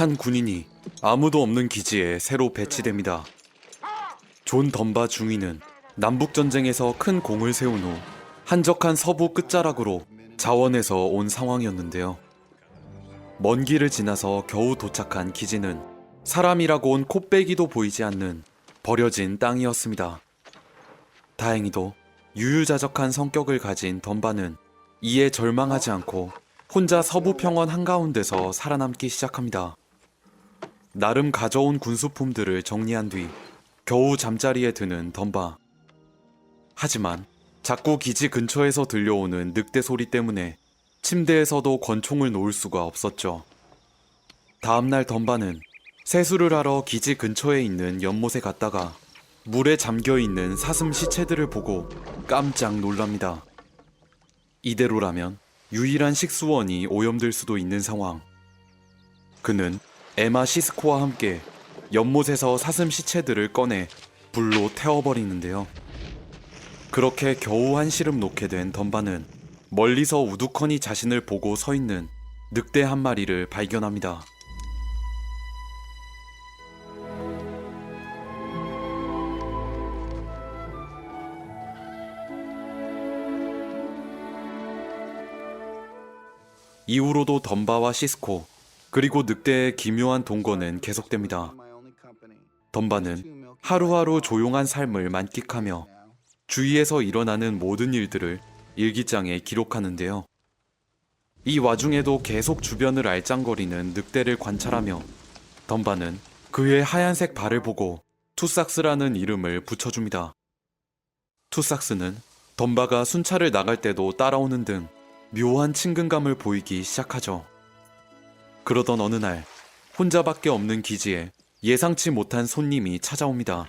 한 군인이 아무도 없는 기지에 새로 배치됩니다. 존 덤바 중위는 남북 전쟁에서 큰 공을 세운 후 한적한 서부 끝자락으로 자원해서 온 상황이었는데요. 먼 길을 지나서 겨우 도착한 기지는 사람이라고 온 코빼기도 보이지 않는 버려진 땅이었습니다. 다행히도 유유자적한 성격을 가진 덤바는 이에 절망하지 않고 혼자 서부 평원 한가운데서 살아남기 시작합니다. 나름 가져온 군수품들을 정리한 뒤 겨우 잠자리에 드는 덤바. 하지만 자꾸 기지 근처에서 들려오는 늑대 소리 때문에 침대에서도 권총을 놓을 수가 없었죠. 다음날 덤바는 세수를 하러 기지 근처에 있는 연못에 갔다가 물에 잠겨 있는 사슴 시체들을 보고 깜짝 놀랍니다. 이대로라면 유일한 식수원이 오염될 수도 있는 상황. 그는 에마 시스코와 함께 연못에서 사슴 시체들을 꺼내 불로 태워버리는데요. 그렇게 겨우 한시름 놓게 된 덤바는 멀리서 우두커니 자신을 보고 서 있는 늑대 한 마리를 발견합니다. 이후로도 덤바와 시스코 그리고 늑대의 기묘한 동거는 계속됩니다. 덤바는 하루하루 조용한 삶을 만끽하며 주위에서 일어나는 모든 일들을 일기장에 기록하는데요. 이 와중에도 계속 주변을 알짱거리는 늑대를 관찰하며 덤바는 그의 하얀색 발을 보고 투삭스라는 이름을 붙여줍니다. 투삭스는 덤바가 순찰을 나갈 때도 따라오는 등 묘한 친근감을 보이기 시작하죠. 그러던 어느 날 혼자밖에 없는 기지에 예상치 못한 손님이 찾아옵니다.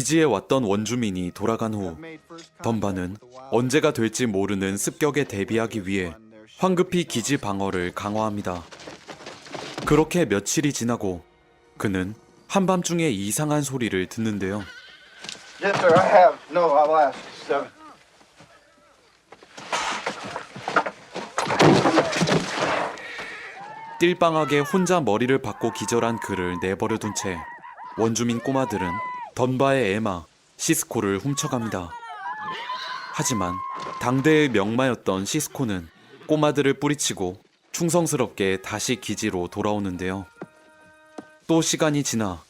기지에 왔던 원주민이 돌아간 후 덤바는 언제가 될지 모르는 습격에 대비하기 위해 황급히 기지 방어를 강화합니다. 그렇게 며칠이 지나고 그는 한밤중에 이상한 소리를 듣는데요. Yes, sir. I have. No, I'll ask. Seven. 띨빵하게 혼자 머리를 박고 기절한 그를 내버려둔 채 원주민 꼬마들은 던바의 에마, 시스코를 훔쳐갑니다. 하지만 당대의 명마였던 시스코는 꼬마들을 뿌리치고 충성스럽게 다시 기지로 돌아오는데요. 또 시간이 지나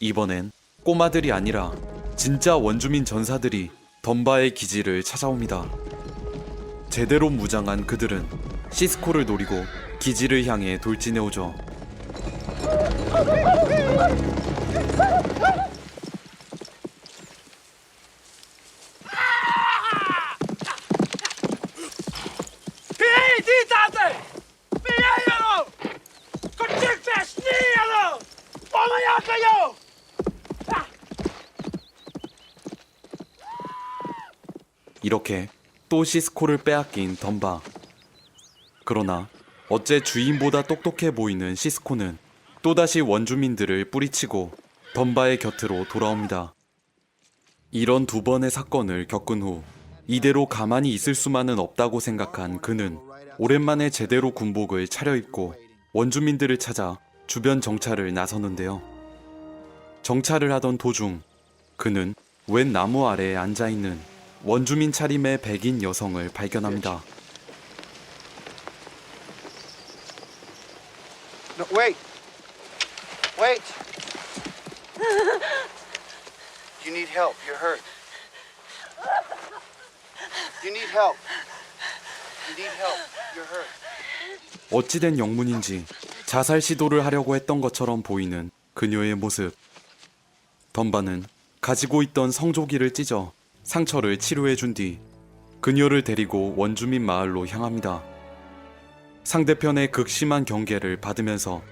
이번엔 꼬마들이 아니라 진짜 원주민 전사들이 던바의 기지를 찾아옵니다. 제대로 무장한 그들은 시스코를 노리고 기지를 향해 돌진해 오죠. Pieditade! Piedalo! Kontakta snijalo! Pomajakajo! 이렇게 또 시스코를 빼앗긴 덤바. 그러나 어째 주인보다 똑똑해 보이는 시스코는 또다시 원주민들을 뿌리치고 덤바의 곁으로 돌아옵니다. 이런 두 번의 사건을 겪은 후 이대로 가만히 있을 수만은 없다고 생각한 그는 오랜만에 제대로 군복을 차려입고 원주민들을 찾아 주변 정찰을 나서는데요. 정찰을 하던 도중 그는 웬 나무 아래에 앉아 있는 원주민 차림의 백인 여성을 발견합니다. No, wait. Wait. you need help. You're hurt. You need help. You need help. 어찌된 영문인지 자살 시도를 하려고 했던 것처럼 보이는 그녀의 모습. 덤바는 가지고 있던 성조기를 찢어 상처를 치료해 준 뒤 그녀를 데리고 원주민 마을로 향합니다. 상대편의 극심한 경계를 받으면서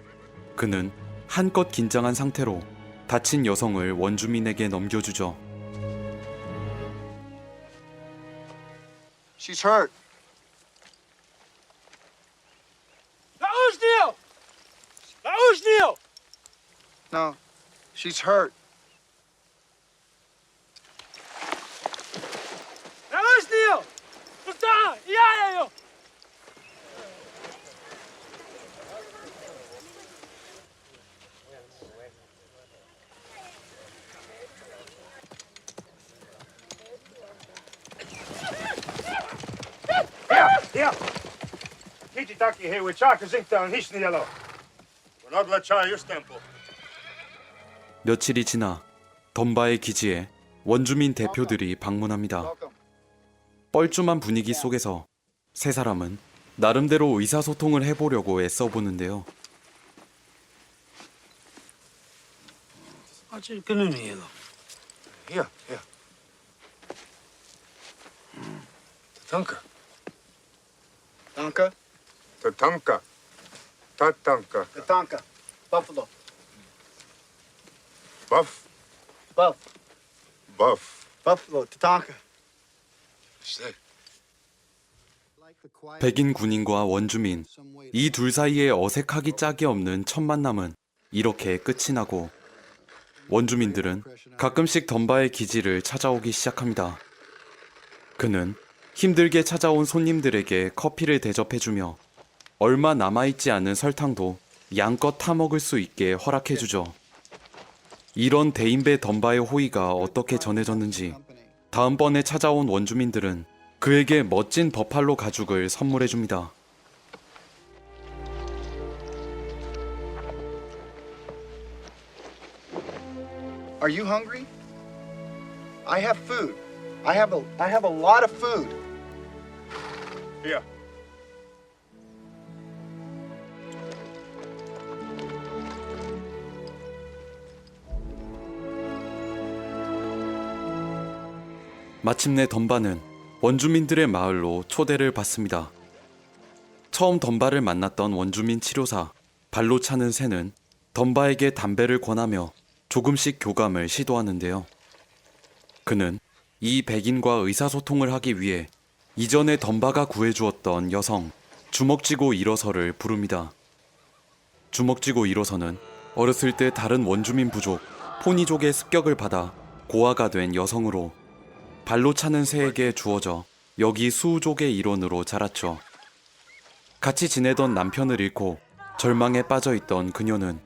그는 한껏 긴장한 상태로 다친 여성을 원주민에게 넘겨주죠. She's hurt. Where's Neil? No, she's hurt. Where's Neil? Yeah, down? Yeah, yeah, Ja, Taki here with takje hier, we zaken 며칠이 지나 덤바의 기지에 원주민 대표들이 방문합니다. 뻘쭘한 분위기 속에서 세 사람은 나름대로 의사소통을 해보려고 애써 보는데요. Wat kunnen we hier dan? Hier, hier. Tatanka. Tatanka. Tatanka. Buffalo. Buff. Buff. Buff. Buffalo. Tatanka. Stay. 백인 군인과 원주민 이 둘 사이에 어색하기 짝이 없는 첫 만남은 이렇게 끝이 나고 원주민들은 가끔씩 덤바의 기지를 찾아오기 시작합니다. 그는 힘들게 찾아온 손님들에게 커피를 대접해주며 얼마 남아있지 않은 설탕도 양껏 타먹을 수 있게 허락해주죠. 이런 대인배 덤바의 호의가 어떻게 전해졌는지 다음번에 찾아온 원주민들은 그에게 멋진 버팔로 가죽을 선물해줍니다. Are you hungry? I have food. I have a I have a lot of food. Hier. 마침내 덤바는 원주민들의 마을로 초대를 받습니다. 처음 덤바를 만났던 원주민 치료사 발로 차는 새는 덤바에게 담배를 권하며 조금씩 교감을 시도하는데요. 그는 이 백인과 의사소통을 하기 위해 이전에 덤바가 구해주었던 여성 주먹쥐고 일어서를 부릅니다. 주먹쥐고 일어서는 어렸을 때 다른 원주민 부족 포니족의 습격을 받아 고아가 된 여성으로 발로 차는 새에게 주어져 여기 수우족의 일원으로 자랐죠. 같이 지내던 남편을 잃고 절망에 빠져 있던 그녀는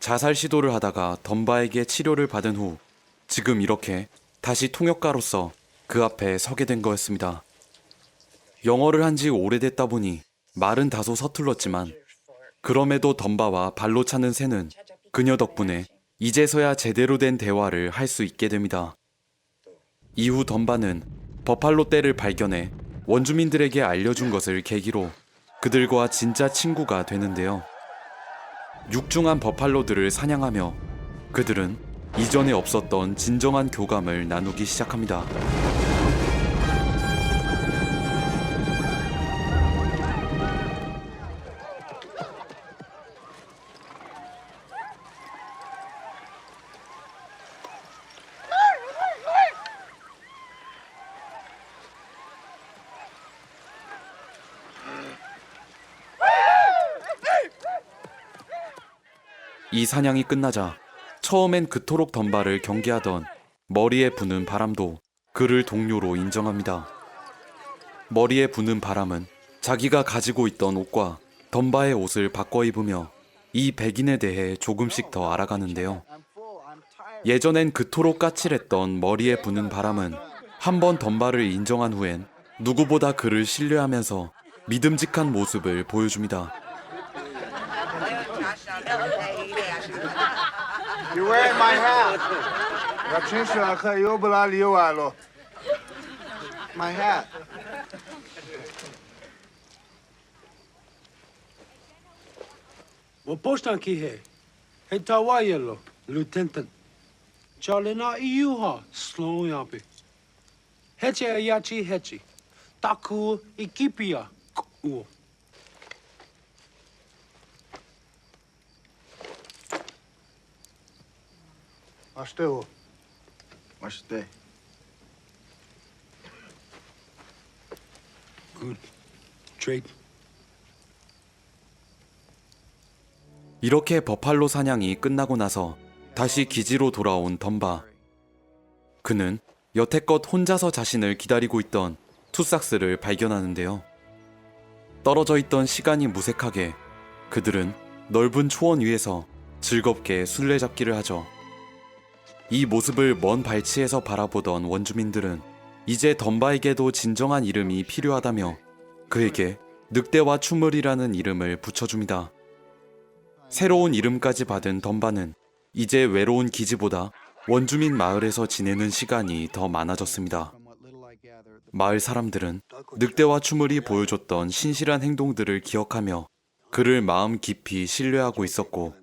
자살 시도를 하다가 덤바에게 치료를 받은 후 지금 이렇게 다시 통역가로서 그 앞에 서게 된 거였습니다. 영어를 한 지 오래됐다 보니 말은 다소 서툴렀지만 그럼에도 덤바와 발로 차는 새는 그녀 덕분에 이제서야 제대로 된 대화를 할 수 있게 됩니다. 이후 덤바는 버팔로 떼를 발견해 원주민들에게 알려준 것을 계기로 그들과 진짜 친구가 되는데요. 육중한 버팔로들을 사냥하며 그들은 이전에 없었던 진정한 교감을 나누기 시작합니다. 이 사냥이 끝나자 처음엔 그토록 덤바를 경계하던 머리에 부는 바람도 그를 동료로 인정합니다. 머리에 부는 바람은 자기가 가지고 있던 옷과 덤바의 옷을 바꿔 입으며 이 백인에 대해 조금씩 더 알아가는데요. 예전엔 그토록 까칠했던 머리에 부는 바람은 한 번 덤바를 인정한 후엔 누구보다 그를 신뢰하면서 믿음직한 모습을 보여줍니다. You're wearing my hat. My hat. Well, post on Kihe. Hey, Tawayelo, Lieutenant. Charlie, not you, ha. Slow yapi. Heche, yachi, heche. Taku, ikipia. The day. Good. Trade. 이렇게 버팔로 사냥이 끝나고 나서 다시 기지로 돌아온 덤바. 그는 여태껏 혼자서 자신을 기다리고 있던 투삭스를 발견하는데요. 떨어져 있던 시간이 무색하게 그들은 넓은 초원 위에서 즐겁게 술래잡기를 하죠. 이 모습을 먼 발치에서 바라보던 원주민들은 이제 덤바에게도 진정한 이름이 필요하다며 그에게 늑대와 추물이라는 이름을 붙여줍니다. 새로운 이름까지 받은 덤바는 이제 외로운 기지보다 원주민 마을에서 지내는 시간이 더 많아졌습니다. 마을 사람들은 늑대와 추물이 보여줬던 신실한 행동들을 기억하며 그를 마음 깊이 신뢰하고 있었고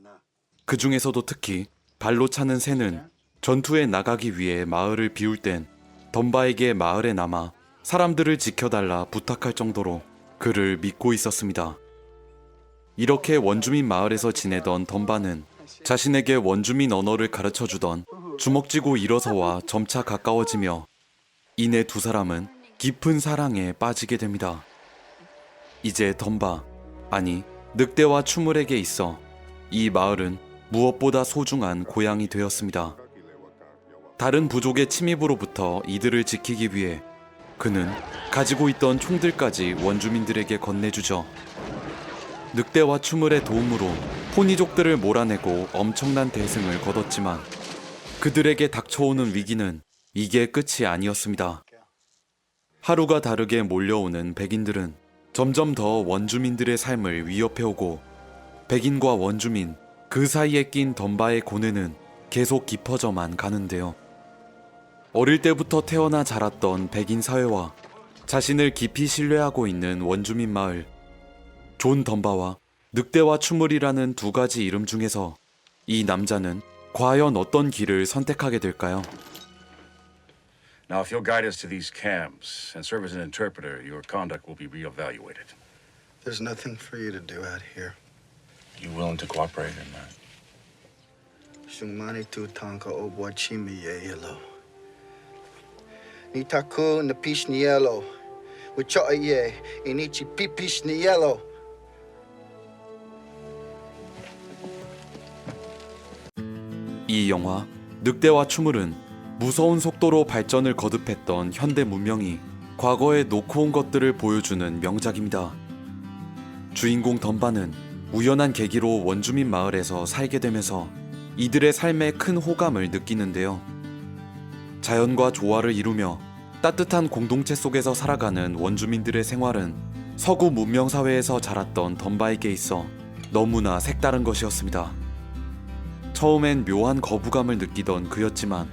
그 중에서도 특히 발로 차는 새는 전투에 나가기 위해 마을을 비울 땐 덤바에게 마을에 남아 사람들을 지켜달라 부탁할 정도로 그를 믿고 있었습니다. 이렇게 원주민 마을에서 지내던 덤바는 자신에게 원주민 언어를 가르쳐 주던 주먹쥐고 일어서와 점차 가까워지며 이내 두 사람은 깊은 사랑에 빠지게 됩니다. 이제 덤바, 아니 늑대와 추물에게 있어 이 마을은 무엇보다 소중한 고향이 되었습니다. 다른 부족의 침입으로부터 이들을 지키기 위해 그는 가지고 있던 총들까지 원주민들에게 건네주죠. 늑대와 추물의 도움으로 포니족들을 몰아내고 엄청난 대승을 거뒀지만 그들에게 닥쳐오는 위기는 이게 끝이 아니었습니다. 하루가 다르게 몰려오는 백인들은 점점 더 원주민들의 삶을 위협해오고 백인과 원주민 그 사이에 낀 덤바의 고뇌는 계속 깊어져만 가는데요. 어릴 때부터 태어나 자랐던 백인 사회와 자신을 깊이 신뢰하고 있는 원주민 마을 존 덤바와 늑대와 추물이라는 두 가지 이름 중에서 이 남자는 과연 어떤 길을 선택하게 될까요? Now, if you'll guide us to these camps and serve as an interpreter, your conduct will be reevaluated. There's nothing for you to do out here. You willing to cooperate in that? Shumani tu tanka obwa chimi ye yellow. Ni taku na pish ni yellow. Wicho ye inichi pipish ni yellow. 이 영화 늑대와 추물은 무서운 속도로 발전을 거듭했던 현대 문명이 과거에 놓고 온 것들을 보여주는 명작입니다. 주인공 덤바는 우연한 계기로 원주민 마을에서 살게 되면서 이들의 삶에 큰 호감을 느끼는데요. 자연과 조화를 이루며 따뜻한 공동체 속에서 살아가는 원주민들의 생활은 서구 문명 사회에서 자랐던 덤바에게 있어 너무나 색다른 것이었습니다. 처음엔 묘한 거부감을 느끼던 그였지만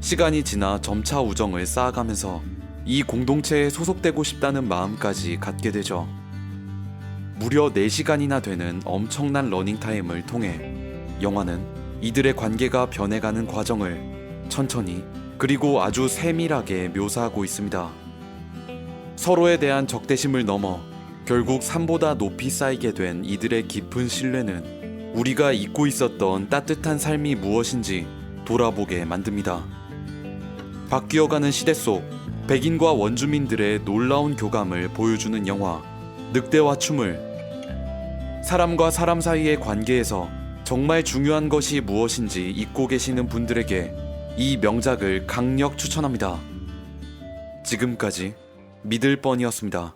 시간이 지나 점차 우정을 쌓아가면서 이 공동체에 소속되고 싶다는 마음까지 갖게 되죠. 무려 4시간이나 되는 엄청난 러닝타임을 통해 영화는 이들의 관계가 변해가는 과정을 천천히 그리고 아주 세밀하게 묘사하고 있습니다. 서로에 대한 적대심을 넘어 결국 산보다 높이 쌓이게 된 이들의 깊은 신뢰는 우리가 잊고 있었던 따뜻한 삶이 무엇인지 돌아보게 만듭니다. 바뀌어가는 시대 속 백인과 원주민들의 놀라운 교감을 보여주는 영화 늑대와 춤을 사람과 사람 사이의 관계에서 정말 중요한 것이 무엇인지 잊고 계시는 분들에게 이 명작을 강력 추천합니다. 지금까지 믿을 뻔이었습니다.